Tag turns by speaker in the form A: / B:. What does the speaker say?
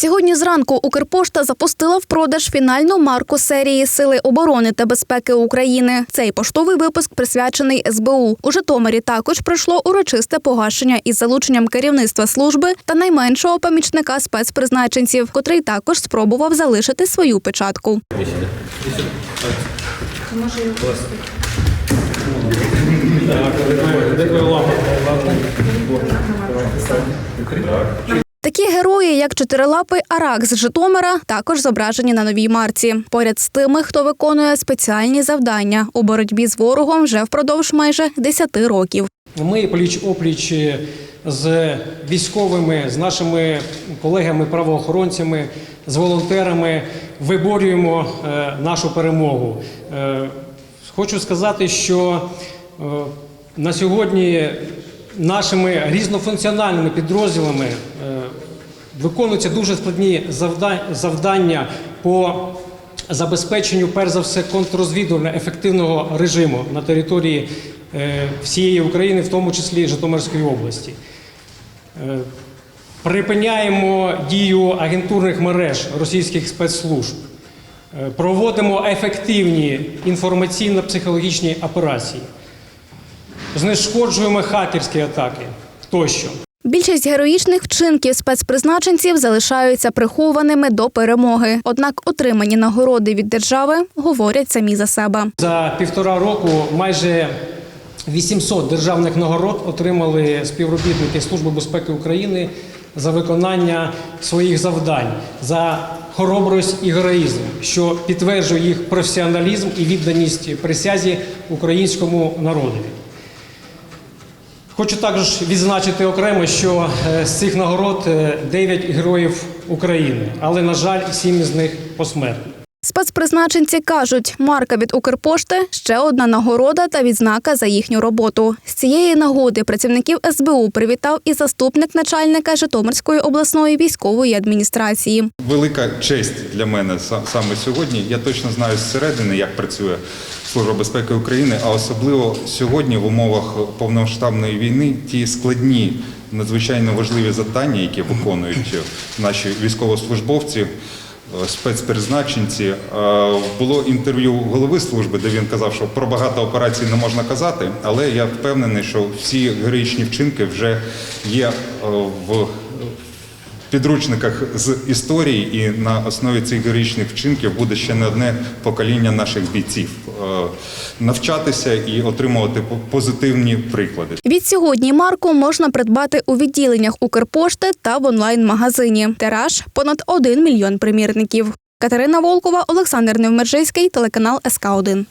A: Сьогодні зранку Укрпошта запустила в продаж фінальну марку серії Сили оборони та безпеки України. Цей поштовий випуск присвячений СБУ. У Житомирі також пройшло урочисте погашення із залученням керівництва служби та найменшого помічника спецпризначенців, котрий також спробував залишити свою печатку. Герої, як чотирилапий Арак з Житомира, також зображені на новій марці. Поряд з тими, хто виконує спеціальні завдання у боротьбі з ворогом вже впродовж майже 10 років.
B: Ми пліч опліч з військовими, з нашими колегами-правоохоронцями, з волонтерами виборюємо е, нашу перемогу. Е, Хочу сказати, що е, на сьогодні нашими різнофункціональними підрозділами е, виконуються дуже складні завдання по забезпеченню, перш за все, контррозвідувально ефективного режиму на території е, всієї України, в тому числі Житомирської області. Е, Припиняємо дію агентурних мереж російських спецслужб, Е, проводимо ефективні інформаційно-психологічні операції, знешкоджуємо хакерські атаки тощо.
A: Більшість героїчних вчинків спецпризначенців залишаються прихованими до перемоги. Однак отримані нагороди від держави говорять самі за себе.
B: За півтора року майже 800 державних нагород отримали співробітники Служби безпеки України за виконання своїх завдань, за хоробрость і героїзм, що підтверджує їх професіоналізм і відданість присязі українському народові. Хочу також відзначити окремо, що е, з цих нагород 9 героїв України, але, на жаль, сім із них посмертно.
A: Спецпризначенці кажуть, марка від Укрпошти ще одна нагорода та відзнака за їхню роботу. З цієї нагоди працівників СБУ привітав і заступник начальника Житомирської обласної військової адміністрації.
C: Велика честь для мене саме сьогодні. Я точно знаю зсередини, як працює Служба безпеки України, а особливо сьогодні в умовах повномасштабної війни ті складні, надзвичайно важливі завдання, які виконують наші військовослужбовці. Е, Спецпризначенці Е, було інтерв'ю голови служби, де він казав, що про багато операцій не можна казати, але я впевнений, що всі героїчні вчинки вже є е, в підручниках з історії, і на основі цих героїчних вчинків буде ще не одне покоління наших бійців е, навчатися і отримувати по- позитивні приклади.
A: Від сьогодні марку можна придбати у відділеннях Укрпошти та в онлайн-магазині. Тираж понад 1 мільйон примірників. Катерина Волкова, Олександр Невмержицький, телеканал СК 1